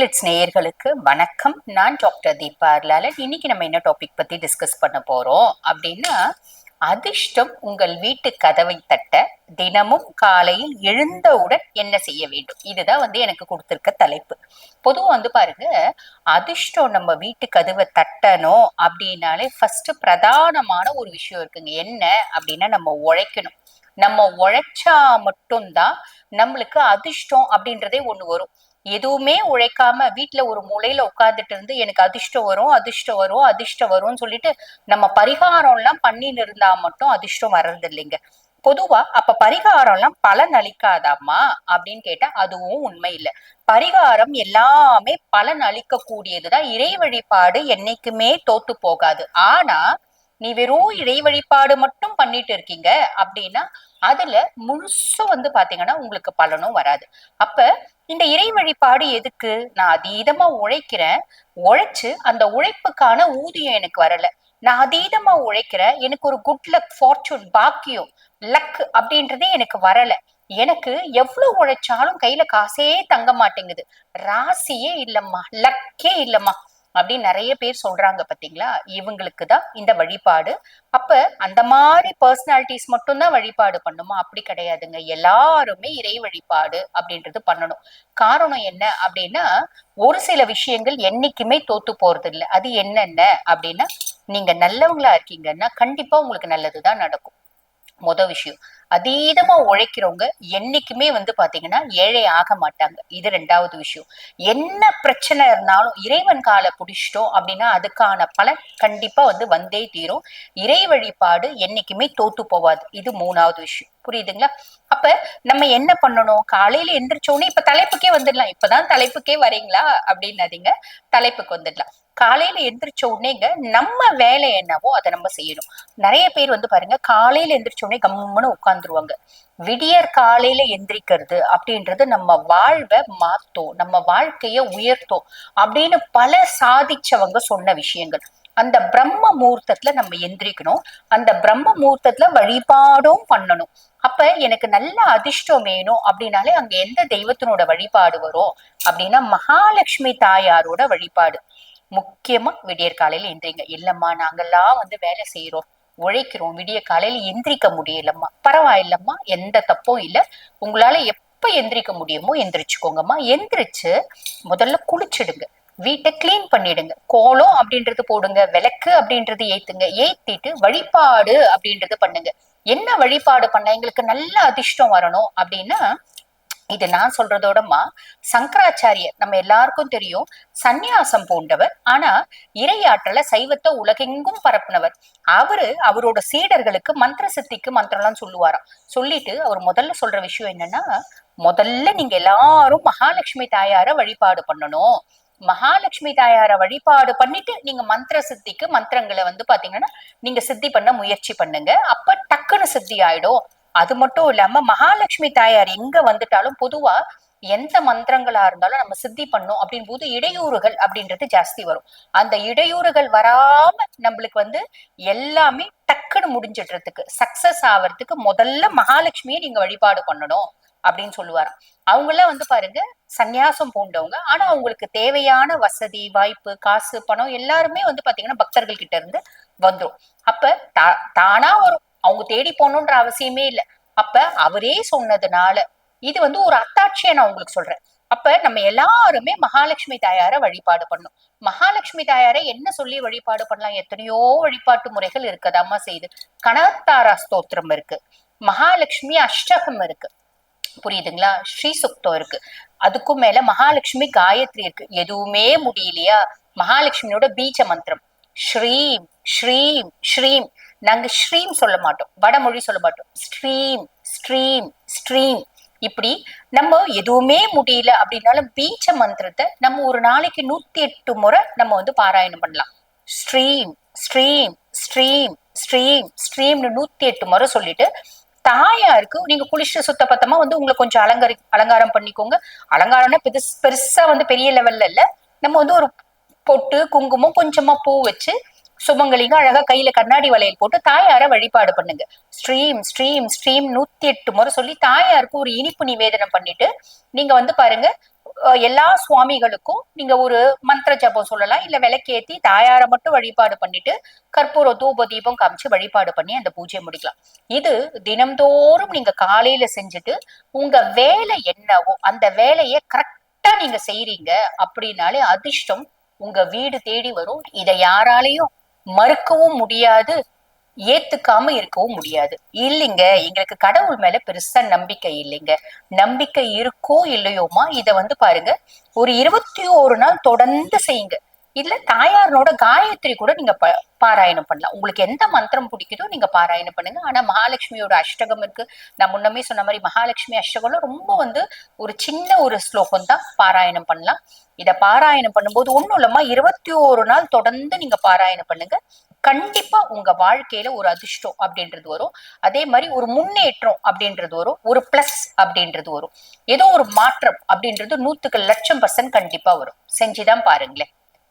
Glitz நேயர்களுக்கு வணக்கம். நான் டாக்டர் தீபா அர்லாலன் இன்னைக்கு நம்ம என்ன டாபிக் பத்தி டிஸ்கஸ் பண்ண போறோம் அப்படின்னா அதிர்ஷ்டம் உங்கள் வீட்டு கதவை தட்ட தினமும் காலையில் எழுந்தவுடன் என்ன செய்ய வேண்டும்? இதுதான் வந்து எனக்கு கொடுத்திருக்க தலைப்பு. பொதுவா வந்து பாருங்க அதிர்ஷ்டம் நம்ம வீட்டு கதவை தட்டணும் அப்படின்னாலே ஃபர்ஸ்ட் பிரதானமான ஒரு விஷயம் இருக்குங்க. என்ன அப்படின்னா நம்ம உழைக்கணும். நம்ம உழைச்சா மட்டும்தான் நம்மளுக்கு அதிர்ஷ்டம் அப்படின்றதே ஒண்ணு வரும். எதுவுமே உழைக்காம வீட்டுல ஒரு மூலையில உட்கார்ந்துட்டு இருந்து எனக்கு அதிர்ஷ்டம் வரும் அதிர்ஷ்டம் வரும் அதிர்ஷ்டம் வரும்னு சொல்லிட்டு நம்ம பரிகாரம் எல்லாம் பண்ணின்னு இருந்தா மட்டும் அதிர்ஷ்டம் வர்றது இல்லைங்க. பொதுவா அப்ப பரிகாரம் எல்லாம் பலன் அளிக்காதாமா அப்படின்னு கேட்டா அதுவும் உண்மை இல்லை. பரிகாரம் எல்லாமே பலன் அளிக்க கூடியதுதான் இறை வழிபாடு என்னைக்குமே தோத்து போகாது. ஆனா நீ வெறும் இறை வழிபாடு மட்டும் பண்ணிட்டு இருக்கீங்க அப்படின்னா அதுல முழுசும் வந்து பாத்தீங்கன்னா உங்களுக்கு பலனும் வராது. அப்ப இந்த இறை வழிபாடு எதுக்கு? நான் அதீதமா உழைக்கிறேன். உழைச்சு அந்த உழைப்புக்கான ஊதியம் எனக்கு வரல. நான் அதீதமா உழைக்கிறேன். எனக்கு ஒரு குட் லக் ஃபார்ச்சூன் பாக்கியம் லக் அப்படின்றதே எனக்கு வரல. எனக்கு எவ்வளவு உழைச்சாலும் கையில காசே தங்க மாட்டேங்குது. ராசியே இல்லம்மா. லக்கே இல்லம்மா. அப்படின்னு நிறைய பேர் சொல்றாங்க பாத்தீங்களா? இவங்களுக்கு தான் இந்த வழிபாடு. அப்ப அந்த மாதிரி பர்சனாலிட்டிஸ் மட்டும்தான் வழிபாடு பண்ணுமா? அப்படி கிடையாதுங்க. எல்லாருமே இறை வழிபாடு அப்படின்றது பண்ணணும். காரணம் என்ன அப்படின்னா ஒரு சில விஷயங்கள் என்னைக்குமே தோத்து போறது இல்லை அது என்னென்ன அப்படின்னா நீங்க நல்லவங்களா இருக்கீங்கன்னா கண்டிப்பா உங்களுக்கு நல்லதுதான் நடக்கும். மொத விஷயம். அதீதமா உழைக்கிறவங்க என்னைக்குமே வந்து பாத்தீங்கன்னா ஏழை ஆக மாட்டாங்க. இது ரெண்டாவது விஷயம். என்ன பிரச்சனை இருந்தாலும் இறைவன் காலை புடிச்சிட்டோம் அப்படின்னா அதுக்கான பலன் கண்டிப்பா வந்து வந்தே தீரும். இறை வழிபாடு என்னைக்குமே தோத்து போவாது. இது மூணாவது விஷயம். புரியுதுங்களா? அப்ப நம்ம என்ன பண்ணணும்? காலையில எந்திரிச்சோடனே இப்ப தலைப்புக்கே வந்துடலாம். இப்பதான் தலைப்புக்கே வரீங்களா? அப்படின்னாதீங்க. தலைப்புக்கு வந்துடலாம். காலையில எந்திரிச்ச உடனேங்க நம்ம வேலை என்னவோ அதை நம்ம செய்யணும். நிறைய பேர் வந்து பாருங்க காலையில எந்திரிச்ச உடனே கம்முன்னு உட்காந்துருவாங்க விடியற் காலையில எந்திரிக்கிறது அப்படின்றது நம்ம வாழ்வை மாத்தோம் நம்ம வாழ்க்கைய உயர்த்தோம் அப்படின்னு பல சாதிச்சவங்க சொன்ன விஷயங்கள். அந்த பிரம்ம முகூர்த்தத்துல நம்ம எந்திரிக்கணும். அந்த பிரம்ம முகூர்த்தத்துல வழிபாடும் பண்ணணும். அப்ப எனக்கு நல்ல அதிர்ஷ்டம் வேணும் அப்படின்னாலே அங்க எந்த தெய்வத்தினோட வழிபாடு வரும் அப்படின்னா மகாலட்சுமி தாயாரோட வழிபாடு. முக்கியமா விடியற் காலையில எந்திரிங்க. இல்லம்மா நாங்கெல்லாம் வந்து வேலை செய்யறோம் உழைக்கிறோம் விடிய காலையில எந்திரிக்க முடியலம்மா. பரவாயில்லம்மா எந்த தப்பும் இல்ல. உங்களால எப்ப எந்திரிக்க முடியுமோ எந்திரிச்சுக்கோங்கம்மா. எந்திரிச்சு முதல்ல குளிச்சிடுங்க. வீட்டை கிளீன் பண்ணிடுங்க. கோலம் அப்படின்றது போடுங்க விளக்கு அப்படின்றது ஏத்துங்க. ஏத்திட்டு வழிபாடு அப்படின்றது பண்ணுங்க. என்ன வழிபாடு பண்ண எங்களுக்கு நல்ல அதிர்ஷ்டம் வரணும் அப்படின்னா இது நான் சொல்றதோடமா சங்கராச்சாரியர் நம்ம எல்லாருக்கும் தெரியும் சந்நியாசம் பூண்டவர். ஆனா இறையாற்றல சைவத்தை உலகெங்கும் பரப்புனவர். அவரு அவரோட சீடர்களுக்கு மந்திர சித்திக்கு மந்திரம்லாம் சொல்லுவாராம். சொல்லிட்டு அவர் முதல்ல சொல்ற விஷயம் என்னன்னா முதல்ல நீங்க எல்லாரும் மகாலட்சுமி தாயார வழிபாடு பண்ணணும். மகாலட்சுமி தாயார வழிபாடு பண்ணிட்டு நீங்க மந்திர சித்திக்கு மந்திரங்களை வந்து பாத்தீங்கன்னா நீங்க சித்தி பண்ண முயற்சி பண்ணுங்க. அப்ப டக்குன்னு சித்தி ஆயிடும். அது மட்டும் இல்லாம மகாலட்சுமி தாயார் எங்க வந்துட்டாலும் பொதுவா எந்த மந்திரங்களா இருந்தாலும் நம்ம சித்தி பண்ணோம் அப்படின் போது இடையூறுகள் அப்படின்றது ஜாஸ்தி வரும். அந்த இடையூறுகள் வராம நம்மளுக்கு வந்து எல்லாமே டக்குன்னு முடிஞ்சிடுறதுக்கு சக்சஸ் ஆவறதுக்கு முதல்ல மகாலட்சுமியை நீங்க வழிபாடு பண்ணணும் அப்படின்னு சொல்லுவாராம். அவங்க எல்லாம் வந்து பாருங்க சந்நியாசம் பூண்டவங்க. ஆனா அவங்களுக்கு தேவையான வசதி வாய்ப்பு காசு பணம் எல்லாருமே வந்து பாத்தீங்கன்னா பக்தர்கள் கிட்ட இருந்து வந்துடும் அப்ப தா தானா வரும் அவங்க தேடி போகணுன்ற அவசியமே இல்லை. அப்ப அவரே சொன்னதுனால இது வந்து ஒரு அத்தாட்சியை நான் உங்களுக்கு சொல்றேன். அப்ப நம்ம எல்லாருமே மகாலட்சுமி தாயார வழிபாடு பண்ணும் மகாலட்சுமி தாயார என்ன சொல்லி வழிபாடு பண்ணலாம்? எத்தனையோ வழிபாட்டு முறைகள் இருக்கதாமா செய்யுது. கனத்தாரா ஸ்தோத்திரம் இருக்கு. மகாலட்சுமி அஷ்டகம் இருக்கு. புரியுதுங்களா? ஸ்ரீ சுக்தம் இருக்கு. அதுக்கும் மேல மகாலட்சுமி காயத்ரி இருக்கு. எதுவுமே முடியலையா? மகாலட்சுமியோட பீஜ மந்திரம். ஸ்ரீம் ஸ்ரீம் ஸ்ரீம். நாங்க ஸ்ட்ரீம் சொல்ல மாட்டோம். வடமொழி சொல்ல மாட்டோம். ஸ்ட்ரீம் ஸ்ட்ரீம் ஸ்ட்ரீம் இப்படி நம்ம எதுவுமே முடியல அப்படின்னாலும் பீச்ச மந்திரத்தை நம்ம ஒரு நாளைக்கு நூத்தி எட்டு முறை நம்ம வந்து பாராயணம் பண்ணலாம். ஸ்ட்ரீம் ஸ்ட்ரீம் ஸ்ட்ரீம் ஸ்ட்ரீம் ஸ்ட்ரீம்னு நூத்தி எட்டு முறை சொல்லிட்டு தாயாருக்கு நீங்க குளிச்சு சுத்த பத்தமா வந்து உங்களை கொஞ்சம் அலங்கரி அலங்காரம் பண்ணிக்கோங்க. அலங்காரம்னா பெருசு பெருசா வந்து பெரிய லெவல்ல இல்ல. நம்ம வந்து ஒரு பொட்டு குங்குமம் கொஞ்சமா பூ வச்சு சுமங்கலிங்க அழகா கையில கண்ணாடி வளையல் போட்டு தாயார வழிபாடு பண்ணுங்க. ஸ்ட்ரீம் ஸ்ட்ரீம் ஸ்ட்ரீம் நூத்தி எட்டு முறை சொல்லி தாயாருக்கு ஒரு இனிப்பு நிவேதனம் பண்ணிட்டு நீங்க வந்து பாருங்க எல்லா சுவாமிகளுக்கும் நீங்க ஒரு மந்திர ஜபம் சொல்லலாம். இல்ல விளக்கேத்தி தாயாரை மட்டும் வழிபாடு பண்ணிட்டு கற்பூர தூப தீபம் காமிச்சு வழிபாடு பண்ணி அந்த பூஜையை முடிக்கலாம். இது தினம்தோறும் நீங்க காலையில செஞ்சுட்டு உங்க வேலை என்னவோ அந்த வேலையை கரெக்டா நீங்க செய்றீங்க அப்படின்னாலே அதிர்ஷ்டம் உங்க வீடு தேடி வரும். இதை யாராலையும் மறுக்கவும் முடியாது ஏத்துக்காம இருக்கவும் முடியாது. இல்லைங்க எங்களுக்கு கடவுள் மேல பெருசா நம்பிக்கை இல்லைங்க. நம்பிக்கை இருக்கோ இல்லையோமா? இத வந்து பாருங்க ஒரு இருபத்தி ஒரு நாள் தொடர்ந்து செய்யுங்க. இல்ல தாயாரனோட காயத்ரி கூட நீங்க ப- பாராயணம் பண்ணலாம். உங்களுக்கு எந்த மந்திரம் பிடிக்குதோ நீங்க பாராயணம் பண்ணுங்க. ஆனா மகாலட்சுமியோட அஷ்டகம் இருக்கு. நான் முன்னமே சொன்ன மாதிரி மகாலட்சுமி அஷ்டகம்ல ரொம்ப வந்து ஒரு சின்ன ஒரு ஸ்லோகம் தான். பாராயணம் பண்ணலாம். இத பாராயணம் பண்ணும்போது ஒண்ணும் இல்லம்மா இருபத்தி ஒரு நாள் தொடர்ந்து நீங்க பாராயணம் பண்ணுங்க. கண்டிப்பா உங்க வாழ்க்கையில ஒரு அதிர்ஷ்டம் அப்படின்றது வரும். அதே மாதிரி ஒரு முன்னேற்றம் அப்படின்றது வரும். ஒரு பிளஸ் அப்படின்றது வரும். ஏதோ ஒரு மாற்றம் அப்படின்றது நூத்துக்கு லட்சம் பர்சன்ட் கண்டிப்பா வரும். செஞ்சுதான் பாருங்களேன்.